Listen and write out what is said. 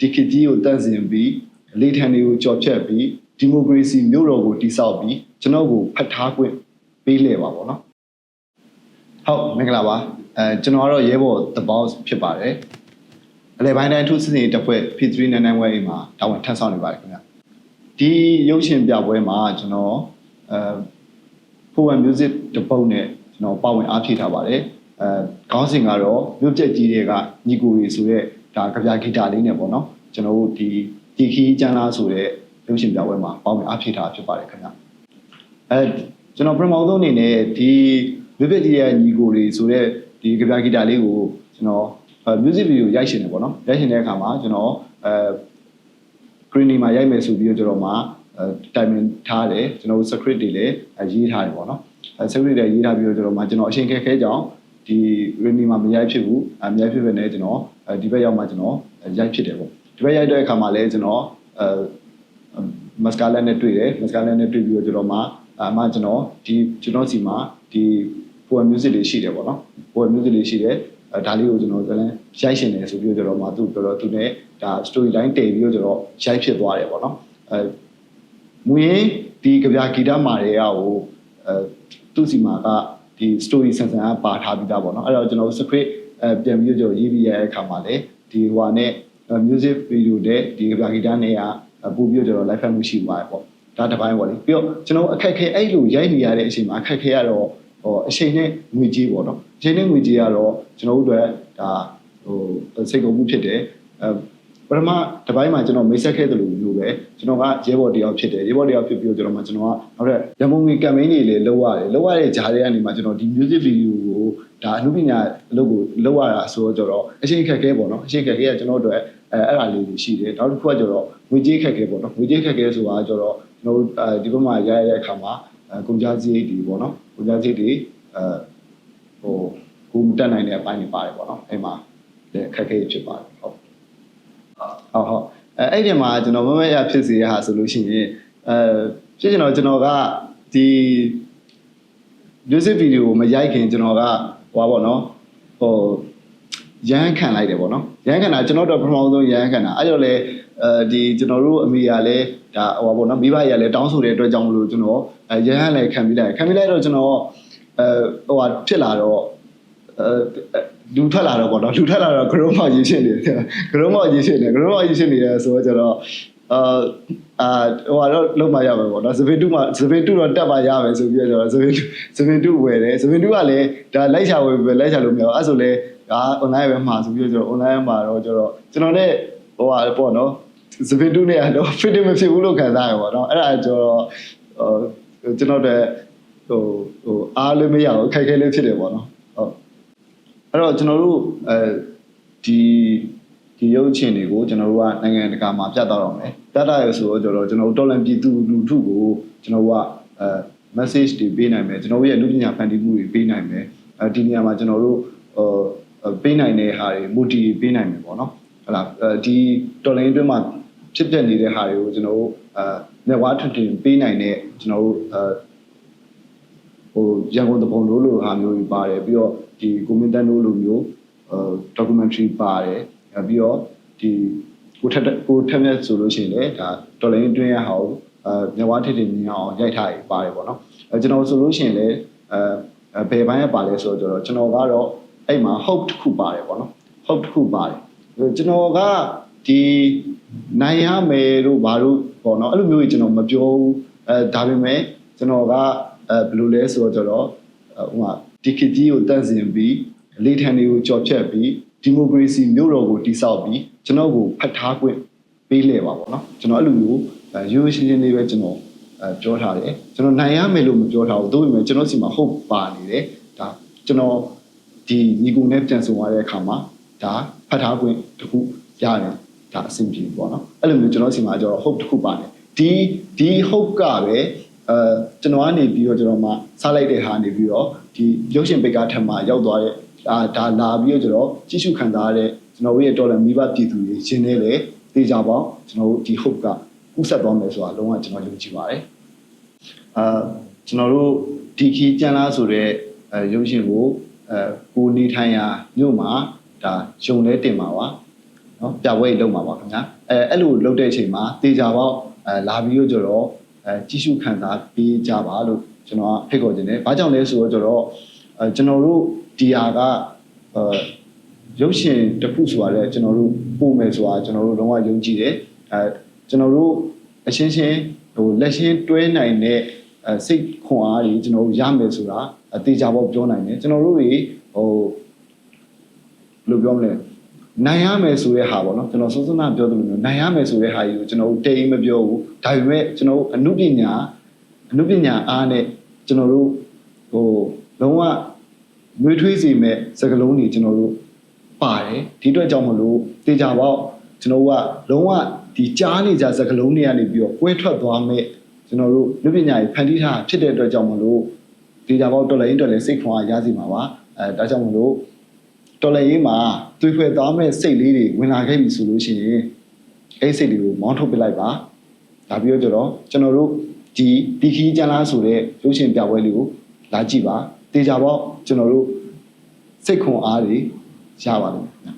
ဒီခေတ်ကြီးကိုတန့်စင်ပြီးလေထံတွေကိုကြော်ဖြတ်ပြီးဒီမိုကရေစီမျိုးတော်ကိုတည်ဆောက်ပြီးကျွန်တော်ကိုဖတ်ထားခွင့်ပေးလဲပါပေါ့နော်ဟုတ်မင်္ဂလာပါအဲကျွန်တော်ကတော့ရဲဘော် The Boss ဖြစ်ပါတယ်အလဲပိုင်းတိုင်းထုစစ်စင်တပ်ဖွဲ့ P399 ဝဲအိမ်မှာတာဝန်ထမ်းဆောင်နေပါတယ်ခင်ဗျဒီရုပ်ရှင်ပြပွဲမှာကျွန်တော်အဲ Power Music တပုတ်နဲ့ကျွန်တော်ပါဝင်အားဖြည့်ထားပါတယ်အဲခေါင်းစဉ်ကတော့မြို့ပြက်ကြီးတွေကညီကိုတွေဆိုတဲ့ ဒါကြပြဂီတာလေးနဲ့ပေါ့နော်ကျွန်တော်တို့ဒီဒီခီးကျန်းလားဆိုတဲ့ရုပ်ရှင်ပြပွဲမှာပါဝင်အားဖြည့်ထားဖြစ်ပါတယ်ခင်ဗျအဲကျွန်တော်ပထမဆုံးအနေနဲ့ဒီမြို့ပြက်ကြီးရဲ့ညီကိုတွေဆိုတဲ့ဒီကြပြဂီတာလေးကိုကျွန်တော်အဲ music video ရိုက်ရှင်တယ်ပေါ့နော်ရိုက်ရှင်တဲ့အခါမှာကျွန်တော်အဲ green မှာရိုက်မယ်ဆိုပြီးတော့ကျွန်တော်မှာအဲတိုင်မင်ထားတယ်ကျွန်တော် script တွေလည်းရေးထားတယ်ပေါ့နော်အဲ script တွေရေးထားပြီးတော့ကျွန်တော်မှာကျွန်တော်အချိန်ခက်ခဲကြောင်းဒီ green မှာမရိုက်ဖြစ်ဘူးအမရိုက်ဖြစ်ပဲねကျွန်တော် ဒီဘက်ရောက်မှကျွန်တော်ရိုက်ဖြစ်တယ်ပေါ့ဒီဘက်ရိုက်တဲ့အခါမှာလည်းကျွန်တော်အဲမစကာလက်နဲ့တွေ့တယ်မစကာလက်နဲ့တွေ့ပြီးတော့ကျွန်တော်မှာအမှကျွန်တော်ဒီကျွန်တော်စီမှာဒီ poem music တွေရှိတယ်ပေါ့နော် poem music တွေရှိတယ်အဲဒါလေးကိုကျွန်တော်ကလည်းရိုက်ရှင်တယ်ဆိုပြီးတော့ကျွန်တော်မှသူ့ပြောတော့သူနဲ့ဒါ story line တည်ပြီးတော့ကျွန်တော်ရိုက်ဖြစ်သွားတယ်ပေါ့နော်အဲမူရင်းဒီကြပြဂီတမာတွေကဟိုအဲသူ့စီမှာကဒီ story ဆန်ဆန်ကပါထားပြီးသားပေါ့နော်အဲ့တော့ကျွန်တော် script အဲပြန်ပြီးတော့ကျွန်တော်ရေးပြီးရတဲ့အခါမှာလည်းဒီဟိုဟာနဲ့ music video တဲ့ဒီကြပြဂီတနဲ့ကပို့ပြီးတော့ကျွန်တော် live ဖတ်မှုရှိပါတယ်ပေါ့ဒါတစ်ပိုင်းပေါ့လေပြီးတော့ကျွန်တော်အခက်ခဲအဲ့လိုရိုက်နေရတဲ့အချိန်မှာအခက်ခဲရတော့ဟိုအချိန်နဲ့ငွေကြေးပေါ့နော်အချိန်နဲ့ငွေကြေးကတော့ကျွန်တော်တို့အတွက်ဒါဟိုစိတ်ကုန်မှုဖြစ်တယ်အဲ ပထမတစ်ပိုင်းမှာကျွန်တော်မိတ်ဆက်ခဲ့တယ်လို့မျိုးပဲကျွန်တော်ကရဲဘော်တယောက်ဖြစ်တယ်ရဲဘော်တယောက်ဖြစ်ပြီးတော့ကျွန်တော်မှကျွန်တော်ကနောက်ထပ်ရမုံငွေကမ်ပိန်းတွေလည်းလုပ်ရတယ်လုပ်ရတဲ့ဂျားတွေကနေမှကျွန်တော်ဒီ music video ကိုဒါအမှုပညာအလုပ်ကိုလုပ်ရတာဆိုတော့ကျွန်တော်အချိန်ခက်ခဲပေါ့နော်အချိန်ခက်ခဲကကျွန်တော်တို့အတွက်အဲအဲ့ဒါလေးတွေရှိတယ်နောက်တစ်ခုကကျတော့ငွေကြေးခက်ခဲပေါ့နော်ငွေကြေးခက်ခဲဆိုတာကျတော့ကျွန်တော်တို့အဲဒီဘက်မှာရရတဲ့အခါမှာအဲကုန်ကြစည်တွေပေါ့နော်ကုန်ကြစည်တွေအဲဟိုကိုမတက်နိုင်တဲ့အပိုင်းတွေပါတယ်ပေါ့နော်အဲ့မှာလည်းခက်ခဲဖြစ်ပါတယ်ဟုတ် ဟုတ်ဟုတ်အဲအဲ့ဒီမှာကျွန်တော်မမရဖြစ်စီရဟာဆိုလို့ရှိရင်အဲဖြစ်ကျွန်တော်ကျွန်တော်ကဒီ music video ကိုမရိုက်ခင်ကျွန်တော်ကဟိုပါပေါ့နော်ဟိုရမ်းခံလိုက်တယ်ပေါ့နော်ရမ်းခံတာကျွန်တော်တို့ပထမဆုံးရမ်းခံတာအဲ့တော့လေအဲဒီကျွန်တော်တို့အမေကလည်းဒါဟိုပါပေါ့နော်မိဘကြီးကလည်းတောင်းဆိုတဲ့အတွက်ကြောင့်မလို့ကျွန်တော်အဲရမ်းလည်းခံပြီးလိုက်ခံပြီးလိုက်တော့ကျွန်တော်အဲဟိုဟာဖြစ်လာတော့အဲ လူထွက်လာတော့ပေါ့နော်လူထွက်လာတော့ group မှာရေးရှင်းနေတယ် group မှာရေးရှင်းနေ group မှာရေးရှင်းနေရဆိုတော့ကျွန်တော်အာအာဟိုကတော့လုံးမရမယ်ပေါ့နော်ဇပင်တူမှာဇပင်တူတော့တက်ပါရမယ်ဆိုပြီးတော့ဇပင်ဇပင်တူဝယ်တယ်ဇပင်တူကလည်းဒါလိုက်ချဝယ်ပဲလိုက်ချလို့မရဘူးအဲ့ဆိုလဲဒါ online ပဲမှာဆိုပြီးတော့ online မှာတော့ကျွန်တော်ကျွန်တော်နဲ့ဟိုဟာပေါ့နော်ဇပင်တူနဲ့ကတော့ fit မဖြစ်ဘူးလို့ခံစားရပါတော့အဲ့ဒါကျွန်တော်ဟိုကျွန်တော်တဲ့ဟိုဟိုအားလည်းမရဘူးခိုက်ခဲလေးဖြစ်တယ်ပေါ့နော်ဟုတ် အဲ့တော့ကျွန်တော်တို့အဲဒီဒီရုပ်ရှင်တွေကိုကျွန်တော်တို့ကနိုင်ငံတကာမှာပြသတော့မယ်ပြသရဆိုတော့ကျွန်တော်ကျွန်တော်တော်လန်ပြည်သူလူထုကိုကျွန်တော်တို့ကအဲ message တွေပေးနိုင်မယ်ကျွန်တော်တို့ရဲ့လူပညာဖန်တီးမှုတွေပေးနိုင်မယ်အဲဒီနေရာမှာကျွန်တော်တို့ဟိုပေးနိုင်တဲ့ဟာတွေ motive ပေးနိုင်မယ်ပေါ့နော်ဟုတ်လားအဲဒီတော်လန်အတွင်းမှာဖြစ်ပျက်နေတဲ့ဟာတွေကိုကျွန်တော်တို့အဲ network ထွန်းတင်ပေးနိုင်တဲ့ကျွန်တော်တို့အဲဟိုရန်ကုန်တပုံလို့လိုဟာမျိုးတွေပါတယ်ပြီးတော့ ဒီကွန်မန့်တန်လို့လိုမျိုးအဲ documentary ပါတယ်ပြီးတော့ဒီကိုထက်ကိုထက်မြက်ဆိုလို့ရှိရင်လည်းဒါတော်လိုင်းတွင်းရဟာကိုအဲမြဝထစ်တင်မြင်အောင်ရိုက်ထားရပါတယ်ပေါ့နော်အဲကျွန်တော်ဆိုလို့ရှိရင်လည်းအဲဘယ်ဘိုင်းရပါလဲဆိုတော့ကျွန်တော်ကတော့အဲ့မှာ hope တစ်ခုပါတယ်ပေါ့နော် hope တစ်ခုပါတယ်ကျွန်တော်ကဒီနိုင်ရမယ်လို့ဘာလို့ပေါ့နော်အဲ့လိုမျိုးကြီးကျွန်တော်မပြောဘူးအဲဒါပေမဲ့ကျွန်တော်ကအဲဘယ်လိုလဲဆိုတော့ ကျွန်တော်ဟိုမှာဒီခကြီးကိုတန့်စင်ပြီးလေထံတွေကိုကြော်ဖြတ်ပြီးဒီမိုကရေစီမျိုးတော်ကိုတည်ဆောက်ပြီးကျွန်တော်ကိုဖတ်ထားခွင့်ပေးလဲပါပေါ့နော်ကျွန်တော်အဲ့လိုမျိုးရိုးရှင်းရှင်းလေးပဲကျွန်တော်အဲပြောထားတယ်ကျွန်တော်နိုင်ရမယ်လို့မပြောထားဘူးသို့ပေမဲ့ကျွန်တော်စီမှာဟုတ်ပါနေတယ်ဒါကျွန်တော်ဒီညီကိုနဲ့ပြန်ဆုံရတဲ့အခါမှာဒါဖတ်ထားခွင့်တခုရတယ်ဒါအဆင်ပြေပေါ့နော်အဲ့လိုမျိုးကျွန်တော်စီမှာကျတော့ hope တခုပါတယ်ဒီဒီ hope ကပဲ အဲကျွန်တော်ကနေပြီးတော့ကျွန်တော်မှစားလိုက်တဲ့ဟာနေပြီးတော့ဒီရုပ်ရှင်ပိတ်ကားထက်မှရောက်သွားတဲ့ဒါဒါလာပြီးတော့ကျွန်တော်ကြည့်ရှုခံစားရတဲ့ကျွန်တော်ရဲ့တော်လန်မိဘပြည်သူတွေရှင်းနေလေသိကြပါကျွန်တော်တို့ဒီ hope ကဥဆက်သွားမယ်ဆိုတာလုံးဝကျွန်တော်ယုံကြည်ပါတယ်အာကျွန်တော်တို့ဒီခီကျန်လားဆိုတဲ့အဲရုပ်ရှင်ကိုအဲကိုနေထိုင်ရာမြို့မှာဒါယုံလဲတင်ပါပါအဲနော်ပြပွဲကြီးလုပ်မှာပါခင်ဗျာအဲအဲ့လိုလုပ်တဲ့အချိန်မှာတေချာပေါက်အဲလာပြီးတော့ကျတော့ အဲကြီးစုခံစားပေးကြပါလို့ကျွန်တော်ကဖိတ်ခေါ်ခြင်းတယ်။ဘာကြောင့်လဲဆိုတော့ကျတော့အဲကျွန်တော်တို့ဒီဟာကအဲရုပ်ရှင်တစ်ခုဆိုတာလေကျွန်တော်တို့ပို့မယ်ဆိုတာကျွန်တော်တို့လုံးဝယုံကြည်တယ်။အဲကျွန်တော်တို့အချင်းချင်းဟိုလက်ချင်းတွဲနိုင်တဲ့အဲစိတ်ခွန်အားတွေကျွန်တော်တို့ရမယ်ဆိုတာအသေးချာပေါက်ပြောနိုင်တယ်။ကျွန်တော်တို့တွေဟိုဘယ်လိုပြောမလဲ နိုင်ရမယ်ဆိုတဲ့ဟာပေါ့နော်ကျွန်တော်စိုးစနာပြောသလိုမျိုးနိုင်ရမယ်ဆိုတဲ့ဟာကြီးကိုကျွန်တော်တို့တိမ်မပြောဘူးဒါပေမဲ့ကျွန်တော်တို့အနုပညာအနုပညာအားနဲ့ကျွန်တော်တို့ဟိုလုံးဝနှွေးထွေးစေမဲ့စကလုံးတွေကျွန်တော်တို့ပါတယ်ဒီအတွက်ကြောင့်မလို့တေချာပေါက်ကျွန်တော်တို့ကလုံးဝဒီကြားနေကြစကလုံးတွေကနေပြီးတော့ကွဲထွက်သွားမဲ့ကျွန်တော်တို့နှုပညာကြီးဖန်တီးထားဖြစ်တဲ့အတွက်ကြောင့်မလို့တေချာပေါက်တော်လိုင်းတော်လည်းစိတ်ခွန်အားရစီမှာပါအဲဒါကြောင့်မလို့ တော်လည်းရေးမှာသွေးဖွဲ့သားမဲ့စိတ်လေးတွေဝင်လာခဲ့ပြီဆိုလို့ရှိရင်အဲ့ဒီစိတ်တွေကိုမောင်းထုတ်ပစ်လိုက်ပါဒါပြီးတော့ကျတော့ကျွန်တော်တို့ဒီတီခီကျန်လားဆိုတဲ့ရုပ်ရှင်ပြပွဲလေးကိုလာကြည့်ပါတေချာပေါ့ကျွန်တော်တို့စိတ်ခွန်အားတွေရပါလိမ့်မယ်